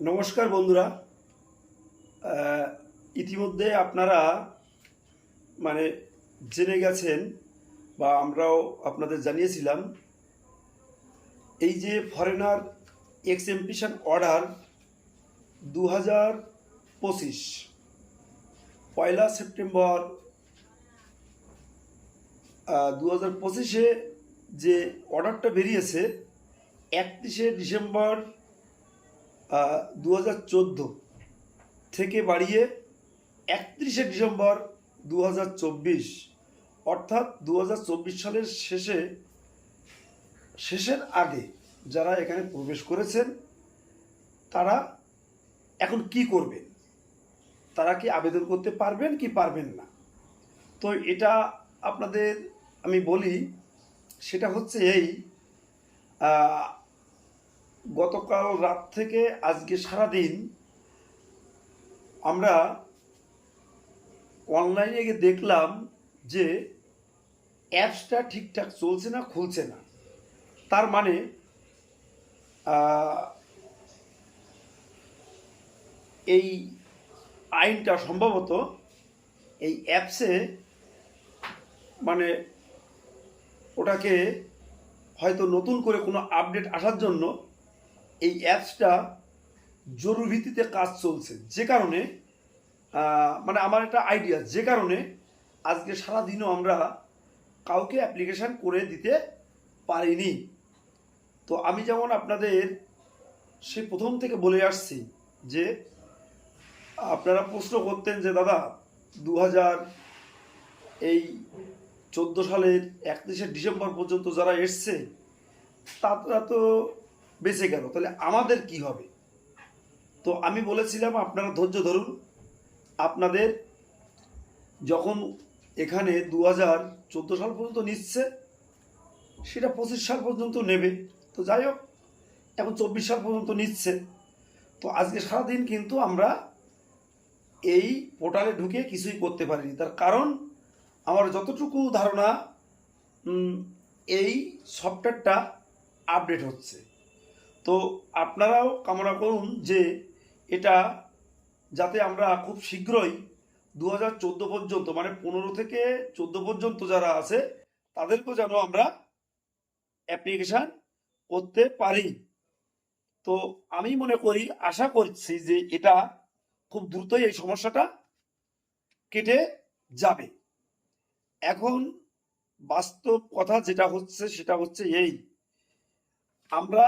নমস্কার বন্ধুরা। ইতিমধ্যে আপনারা মানে জেনে গেছেন বা আমরাও আপনাদের জানিয়েছিলাম, এই যে ফরেনার এক্সএমপিশন অর্ডার দু হাজার পঁচিশ, পয়লা সেপ্টেম্বর দু হাজার পঁচিশে যে অর্ডারটা বেরিয়েছে, একত্রিশে ডিসেম্বর দু হাজার চোদ্দ থেকে বাড়িয়ে একত্রিশে ডিসেম্বর দু হাজার চব্বিশ। অর্থাৎ দু হাজার চব্বিশ সালের শেষে, শেষের আগে যারা এখানে প্রবেশ করেছেন, তারা এখন কি করবেন? তারা কি আবেদন করতে পারবেন কি পারবেন না? তো এটা আপনাদের আমি বলি, সেটা হচ্ছে এই গতকাল রাত থেকে আজকে সারাদিন আমরা অনলাইনে গিয়ে দেখলাম যে অ্যাপসটা ঠিকঠাক চলছে না, খুলছে না। তার মানে এই আইনটা সম্ভবত এই অ্যাপসে মানে ওটাকে হয়তো নতুন করে কোনো আপডেট আসার জন্য এই অ্যাপসটা জরুরি ভিত্তিতে কাজ চলছে। যে কারণে মানে আমার একটা আইডিয়া যে কারণে আজকে সারাদিনও আমরা কাউকে অ্যাপ্লিকেশান করে দিতে পারিনি। তো আমি যেমন আপনাদের সে প্রথম থেকে বলে আসছি যে, আপনারা প্রশ্ন করতেন যে, দাদা দু হাজার এই চোদ্দ সালের একত্রিশে ডিসেম্বর পর্যন্ত যারা এসছে, তারা তো বেঁচে গেল। তাহলে আমাদের কি হবে? তো আমি বলেছিলাম, আপনারা ধৈর্য ধরুন। আপনাদের যখন এখানে দু হাজার চোদ্দ সাল পর্যন্ত নিচ্ছে, সেটা পঁচিশ সাল পর্যন্ত নেবে। তো যাই হোক, এখন চব্বিশ সাল পর্যন্ত নিচ্ছে। তো আজকে সারাদিন কিন্তু আমরা এই পোর্টালে ঢুকে কিছুই করতে পারিনি। তার কারণ, আমার যতটুকু ধারণা এই সফটওয়্যারটা আপডেট হচ্ছে। তো আপনারাও কামনা করুন যে এটা যাতে আমরা খুব শীঘ্রই দু হাজার চোদ্দ পর্যন্ত মানে পনেরো থেকে চোদ্দ পর্যন্ত যারা আছে, তাদেরকেও যেন আমরা অ্যাপ্লিকেশান করতে পারি। তো আমি মনে করি, আশা করছি যে এটা খুব দ্রুতই এই সমস্যাটা কেটে যাবে। এখন বাস্তব কথা যেটা হচ্ছে, সেটা হচ্ছে এই। আমরা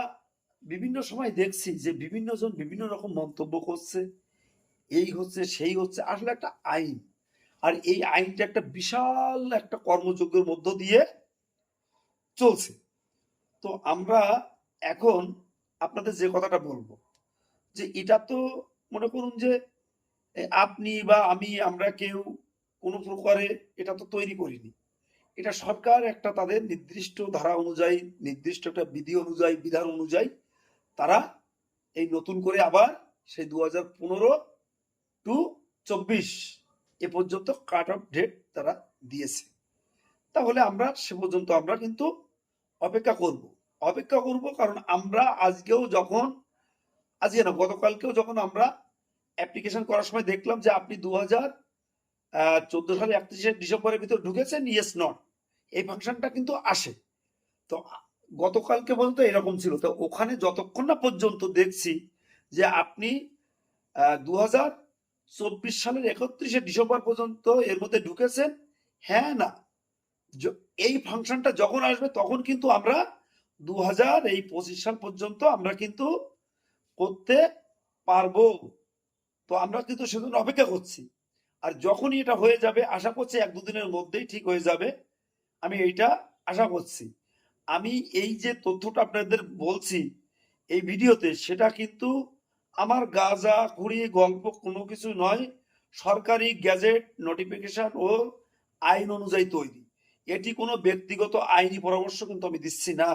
বিভিন্ন সময় দেখছি যে বিভিন্ন জন বিভিন্ন রকম মন্তব্য করছে, এই হচ্ছে, সেই হচ্ছে, আসলে একটা আইন। আর এই আইনটা একটা বিশাল একটা কর্মযোগ্যের মধ্য দিয়ে চলছে। তো আমরা এখন আপনাদের যে কথাটা বলব, যে এটা তো মনে করুন যে আপনি বা আমি, আমরা কেউ কোনো প্রকারে এটা তো তৈরি করিনি। এটা সরকার একটা তাদের নির্দিষ্ট ধারা অনুযায়ী, নির্দিষ্ট একটা বিধি অনুযায়ী, বিধান অনুযায়ী তারা এই নতুন করে আবার সেই দু হাজার পনেরো টু চব্বিশ এ পর্যন্ত কাট অফ ডেট তারা দিয়েছে। তাহলে আমরা সে পর্যন্ত আমরা কিন্তু অপেক্ষা করব। অপেক্ষা করব কারণ আমরা আজকেও যখন, আজকে না, গতকালকেও যখন আমরা অ্যাপ্লিকেশন করার সময় দেখলাম যে আপনি দু হাজার চোদ্দ সালে একত্রিশে ডিসেম্বরের ভিতর ঢুকেছেন ইয়েস নট এই ফাংশনটা কিন্তু আসে। তো গতকালকে বলতে এরকম ছিল। তো ওখানে যতক্ষণ না পর্যন্ত দেখছি যে আপনি দু চব্বিশ সালের একত্রিশে ডিসেম্বর পর্যন্ত এর মধ্যে ঢুকেছেন হ্যাঁ না। এই ফাংশনটা যখন আসবে তখন কিন্তু আমরা দু হাজার এই পঁচিশ সাল পর্যন্ত আমরা কিন্তু করতে পারব। তো আমরা কিন্তু সেজন্য অপেক্ষা করছি। আর যখনই এটা হয়ে যাবে, আশা করছি এক দুদিনের মধ্যেই ঠিক হয়ে যাবে। আমি এইটা আশা করছি। আমি এই যে তথ্যটা আপনাদের বলছি, এই ভিডিওতে সেটা কিন্তু আমার গাজা খুঁড়ি গল্প কোনো কিছু নয়, সরকারি গ্যাজেট, নোটিফিকেশন ও আইন অনুযায়ী তৈরি। এটি কোনো ব্যক্তিগত আইনি পরামর্শ কিন্তু আমি দিচ্ছি না।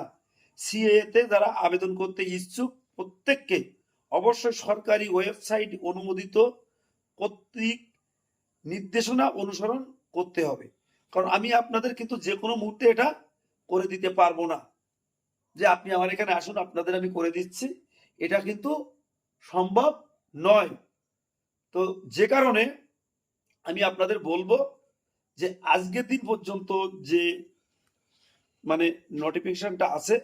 সিএতে যারা আবেদন করতে ইচ্ছুক, প্রত্যেককে অবশ্যই সরকারি ওয়েবসাইট অনুমোদিত কর্তৃক নির্দেশনা অনুসরণ করতে হবে। কারণ আমি আপনাদের কিন্তু যে কোনো মুহূর্তে এটা করে দিতে পারব না। যে আপনি আমার এখানে আসুন, আপনাদের আমি করে দিচ্ছি। এটা কিন্তু সম্ভব নয়। তো যে কারণে আমি আপনাদের বলব যে আজকের দিন পর্যন্ত যে মানে নোটিফিকেশনটা আছে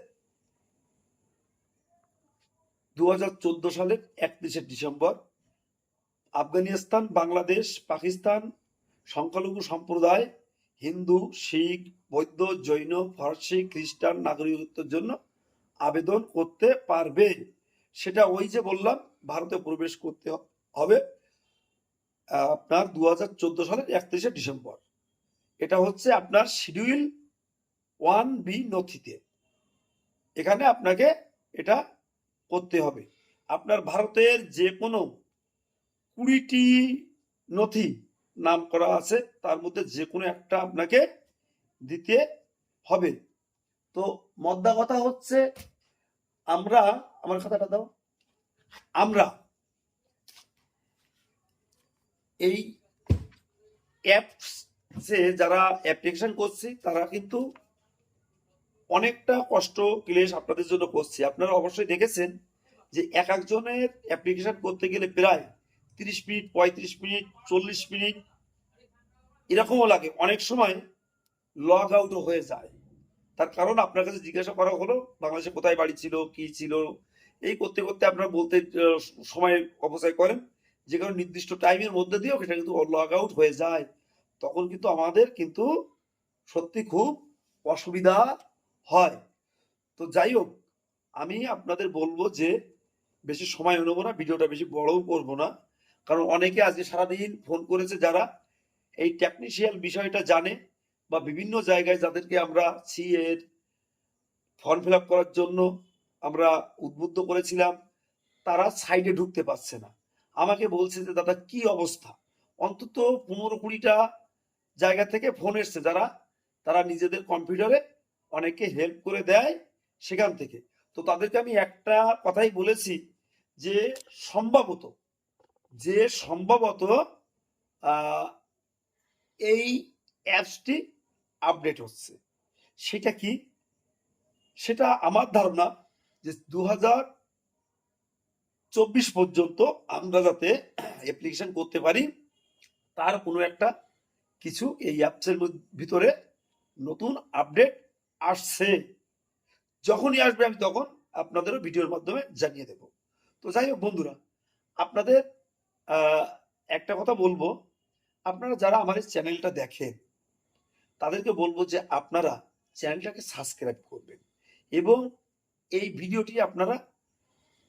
দু হাজার চোদ্দ সালের একত্রিশে ডিসেম্বর, আফগানিস্তান, বাংলাদেশ, পাকিস্তান, সংখ্যালঘু সম্প্রদায় হিন্দু, শিখ, বৌদ্ধ, জৈন, ফার্সি, খ্রিস্টান নাগরিকত্বের জন্য আবেদন করতে পারবে। সেটা ওই যে বললাম, ভারতে প্রবেশ করতে হবে আপনার দু হাজার চোদ্দ সালের একত্রিশে ডিসেম্বর। এটা হচ্ছে আপনার শিডিউল ওয়ান বি নথিতে। এখানে আপনাকে এটা করতে হবে। আপনার ভারতের যে কোনো কুড়িটি নথি নাম করা আছে, তার মধ্যে যে কোনো একটা আপনাকে দিতে হবে। তো মদ্দা কথা হচ্ছে, আমরা, আমার খাতাটা দাও। আমরা এই অ্যাপসে যারা অ্যাপ্লিকেশন করছি, তারা কিন্তু অনেকটা কষ্ট ক্লেশ আপনাদের জন্য করছি। আপনারা অবশ্যই দেখেছেন যে এক একজনের অ্যাপ্লিকেশন করতে গেলে প্রায় তিরিশ মিনিট, পঁয়ত্রিশ মিনিট, চল্লিশ মিনিট, এরকমও লাগে। অনেক সময় লগ আউটও হয়ে যায়। তার কারণ আপনার কাছে জিজ্ঞাসা করা হলো, বাংলাদেশে কোথায় বাড়ি ছিল, কি ছিল? এই করতে করতে আপনারা বলতে সময় অপচয় করেন। যে কোনো নির্দিষ্ট টাইমের মধ্যে দিয়েও সেটা কিন্তু লগ আউট হয়ে যায়। তখন কিন্তু আমাদের কিন্তু সত্যি খুব অসুবিধা হয়। তো যাই হোক, আমি আপনাদের বলব যে বেশি সময় নেব না, ভিডিওটা বেশি বড়ও করব না। কারণ অনেকে আজকে সারাদিন ফোন করেছে যারা এই টেকনিশিয়াল বিষয়টা জানে বা বিভিন্ন জায়গায় যাদেরকে আমরা সি এর ফর্ম ফিল করার জন্য আমরা উদ্বুদ্ধ করেছিলাম, তারা সাইডে ঢুকতে পারছে না। আমাকে বলছে যে, দাদা, কি অবস্থা? অন্তত পনেরো কুড়িটা জায়গা থেকে ফোন এসছে যারা, তারা নিজেদের কম্পিউটারে অনেকে হেল্প করে দেয় সেখান থেকে। তো তাদেরকে আমি একটা কথাই বলেছি যে, সম্ভবত যে সম্ভবত এই অ্যাপসটি আপডেট হচ্ছে। সেটা কি? সেটা আমার ধারণা যে দু চব্বিশ পর্যন্ত আমরা যাতে অ্যাপ্লিকেশন করতে পারি, তার কোনো একটা কিছু এই অ্যাপসের ভিতরে নতুন আপডেট আসছে। যখনই আসবে আমি তখন আপনাদেরও ভিডিওর মাধ্যমে জানিয়ে দেব। তো যাই হোক বন্ধুরা, আপনাদের একটা কথা বলব। আপনারা যারা এই চ্যানেলটা দেখেন, তাদেরকে বলব যে আপনারা চ্যানেলটাকে সাবস্ক্রাইব করবেন এবং এই ভিডিওটি আপনারা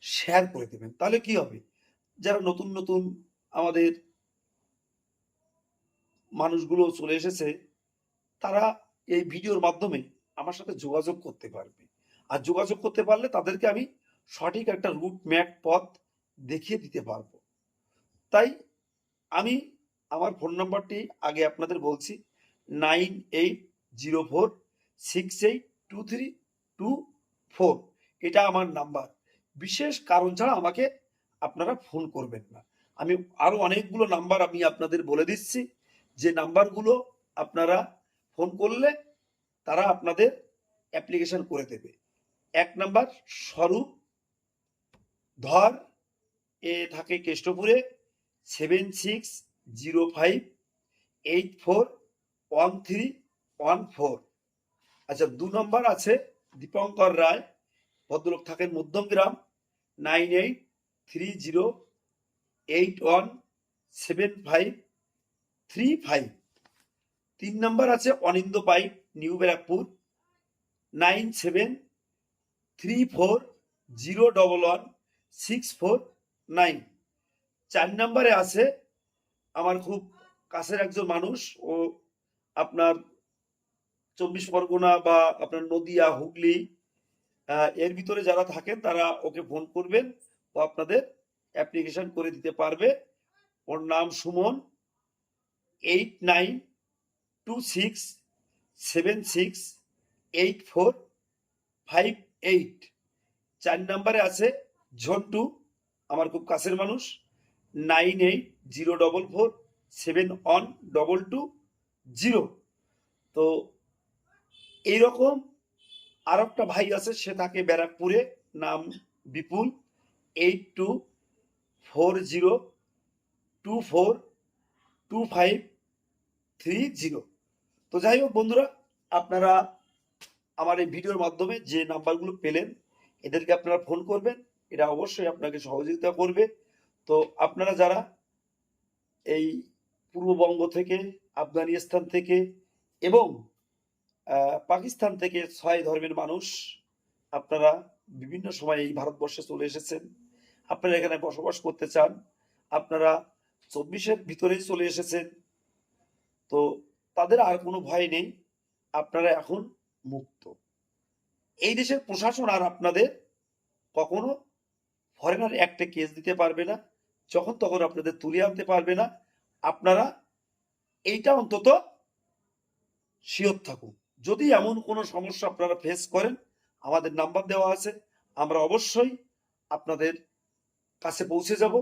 শেয়ার করে দেবেন। তাহলে কি হবে? যারা নতুন নতুন আমাদের মানুষগুলো চলে এসেছে, তারা এই ভিডিওর মাধ্যমে আমার সাথে যোগাযোগ করতে পারবে। আর যোগাযোগ করতে পারলে তাদেরকে আমি সঠিক একটা রুট ম্যাপ পথ দেখিয়ে দিতে পারব। তাই আমি আমার ফোন নাম্বারটি আগে আপনাদের বলছি, nine eight zero four six eight two three two four. এটা আমার নাম্বার। বিশেষ কারণ ছাড়া আমাকে আপনারা ফোন করবেন না। আমি আরও অনেকগুলো নাম্বার আমি আপনাদের বলে দিচ্ছি। যে নাম্বারগুলো আপনারা ফোন করলে তারা আপনাদের অ্যাপ্লিকেশন করে দেবে। এক নাম্বার স্বরূপ, ধর, এ থাকে কেষ্টপুরে seven six zero five eight four one three one four আচ্ছা দু নম্বর আছে দীপঙ্কর রায়, ভদ্রলোক থাকেন Madhyamgram nine eight three zero eight one seven five three five তিন নম্বর আছে Anindya Paik New Barrackpore nine seven three four zero double one six four nine চার নম্বরে আছে আমার খুব কাছের একজন মানুষ। ও আপনার চব্বিশ পরগনা বা আপনার নদিয়া, হুগলি এর ভিতরে যারা থাকেন তারা ওকে ফোন করবেন। ও আপনাদের অ্যাপ্লিকেশন করে দিতে পারবে। ওর নাম Suman. Eight nine two six seven six eight four five eight. চার নম্বরে আছে ঝন্টু, আমার খুব কাছের মানুষ। Nine eight zero double four seven one double two zero. তো এইরকম আর একটা ভাই আছে, সে থাকে ব্যারাকপুরে, নাম Bipul, eight two four zero two four two five three zero. তো যাই হোক বন্ধুরা, আপনারা আমার এই ভিডিওর মাধ্যমে যে নাম্বারগুলো পেলেন, এদেরকে আপনারা ফোন করবেন এটা অবশ্যই আপনাকে সহযোগিতা করবে। তো আপনারা যারা এই পূর্ববঙ্গ থেকে, আফগানিস্তান থেকে এবং পাকিস্তান থেকে ছয় ধর্মের মানুষ আপনারা বিভিন্ন সময় এই ভারতবর্ষে চলে এসেছেন। আপনারা এখানে বসবাস করতে চান। আপনারা চব্বিশের ভিতরেই চলে এসেছেন। তো তাদের আর কোনো ভয় নেই। আপনারা এখন মুক্ত। এই দেশের প্রশাসন আর আপনাদের কখনো ফরেনার অ্যাক্টে কেস দিতে পারবে না। যখন তখন আপনাদের তুলে আনতে পারবে না, আপনারা এইটা অন্তত শিওর থাকুন। যদি এমন কোনো সমস্যা আপনারা ফেস করেন, আমাদের নাম্বার দেওয়া আছে, আমরা অবশ্যই আপনাদের কাছে পৌঁছে যাব।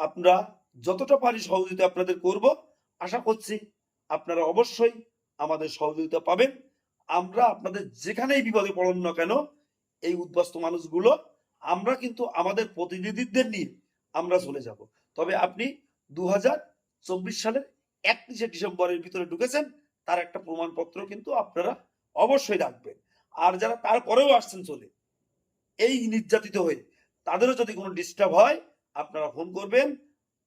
আমরা যতটা পারি সহযোগিতা আপনাদের করব। আশা করছি আপনারা অবশ্যই আমাদের সহযোগিতা পাবেন। আমরা আপনাদের যেখানেই বিপদে পড়ুন না কেন, এই উদ্বাস্ত মানুষগুলো, আমরা কিন্তু আমাদের প্রতিনিধিদের নিয়ে আমরা চলে যাব। তবে আপনি দু সালের একত্রিশে ডিসেম্বরের ভিতরে ঢুকেছেন, তার একটা প্রমাণপত্র কিন্তু আপনারা অবশ্যই রাখবেন। আর যারা তারপরেও আসছেন চলে, এই নির্যাতিত হয়ে, তাদেরও যদি কোনো ডিস্টার্ব হয়, আপনারা ফোন করবেন।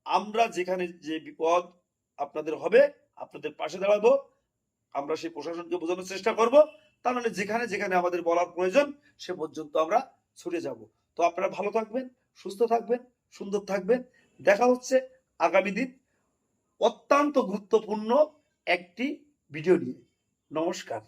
আমরা যেখানে যে বিপদ আপনাদের হবে, আপনাদের পাশে দাঁড়াবো। আমরা সেই প্রশাসনকে বোঝানোর চেষ্টা করব। তার মানে যেখানে যেখানে আমাদের বলার প্রয়োজন, সে পর্যন্ত আমরা ছুটে যাব। তো আপনারা ভালো থাকবেন, সুস্থ থাকবেন। সুন্দর থাকবেন দেখা হচ্ছে আগামী দিন অত্যন্ত গুরুত্বপূর্ণ একটি ভিডিও নিয়ে। নমস্কার।